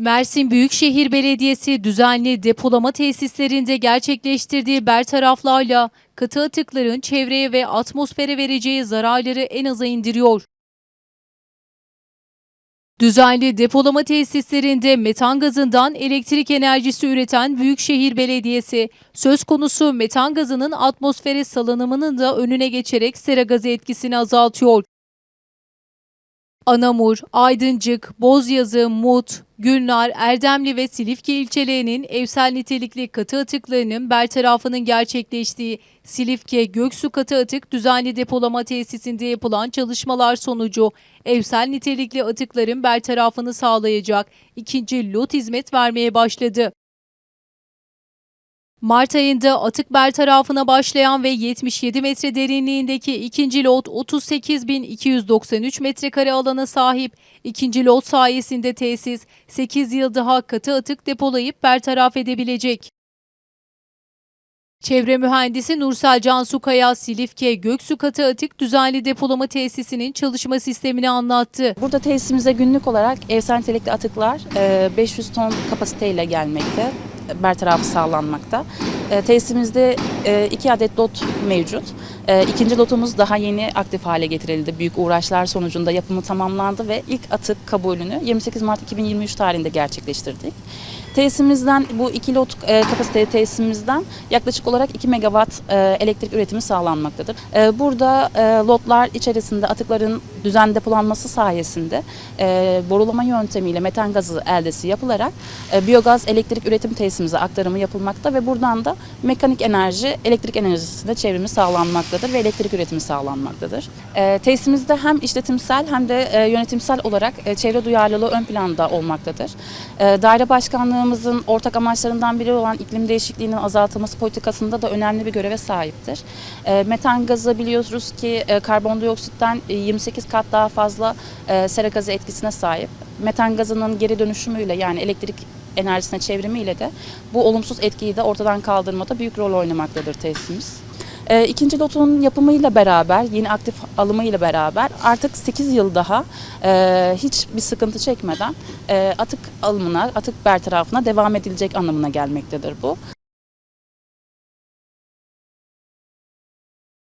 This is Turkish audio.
Mersin Büyükşehir Belediyesi düzenli depolama tesislerinde gerçekleştirdiği bertaraflarla katı atıkların çevreye ve atmosfere vereceği zararları en aza indiriyor. Düzenli depolama tesislerinde metan gazından elektrik enerjisi üreten Büyükşehir Belediyesi, söz konusu metan gazının atmosfere salınımının da önüne geçerek sera gazı etkisini azaltıyor. Anamur, Aydıncık, Bozyazı, Mut, Gülnar, Erdemli ve Silifke ilçelerinin evsel nitelikli katı atıklarının bertarafının gerçekleştiği Silifke Göksu Katı Atık Düzenli Depolama Tesisinde yapılan çalışmalar sonucu evsel nitelikli atıkların bertarafını sağlayacak ikinci lot hizmet vermeye başladı. Mart ayında atık bertarafına başlayan ve 77 metre derinliğindeki ikinci lot 38.293 metrekare alana sahip. İkinci lot sayesinde tesis 8 yıl daha katı atık depolayıp bertaraf edebilecek. Çevre mühendisi Nursel Cansu Kaya, Silifke Göksu Katı Atık Düzenli Depolama Tesisinin çalışma sistemini anlattı. Burada tesisimize günlük olarak evsel nitelikli atıklar e, 500 ton kapasiteyle gelmekte. Bertarafı sağlanmakta. E, Tesisimizde e, iki adet lot mevcut. E, İkinci lotumuz daha yeni aktif hale getirildi. Büyük uğraşlar sonucunda yapımı tamamlandı ve ilk atık kabulünü 28 Mart 2023 tarihinde gerçekleştirdik. Tesisimizden bu iki lot e, kapasiteli tesisimizden yaklaşık olarak 2 megawatt e, elektrik üretimi sağlanmaktadır. E, burada e, lotlar içerisinde atıkların düzen depolanması sayesinde e, borulama yöntemiyle metan gazı eldesi yapılarak e, biyogaz elektrik üretim tesisimize aktarımı yapılmakta ve buradan da mekanik enerji elektrik enerjisine çevrimi sağlanmaktadır ve elektrik üretimi sağlanmaktadır. E, tesisimizde hem işletimsel hem de e, yönetimsel olarak e, çevre duyarlılığı ön planda olmaktadır. E, daire başkanlığımızın ortak amaçlarından biri olan iklim değişikliğinin azaltılması politikasında da önemli bir göreve sahiptir. E, metan gazı biliyoruz ki e, karbondioksitten e, 28 kat daha fazla e, sera gazı etkisine sahip. Metan gazının geri dönüşümüyle yani elektrik enerjisine çevrimiyle de bu olumsuz etkiyi de ortadan kaldırmada büyük rol oynamaktadır tesisimiz. E, İkinci lotun yapımıyla beraber, yeni aktif alımıyla beraber artık 8 yıl daha e, hiçbir sıkıntı çekmeden e, atık alımına, atık bertarafına devam edilecek anlamına gelmektedir bu.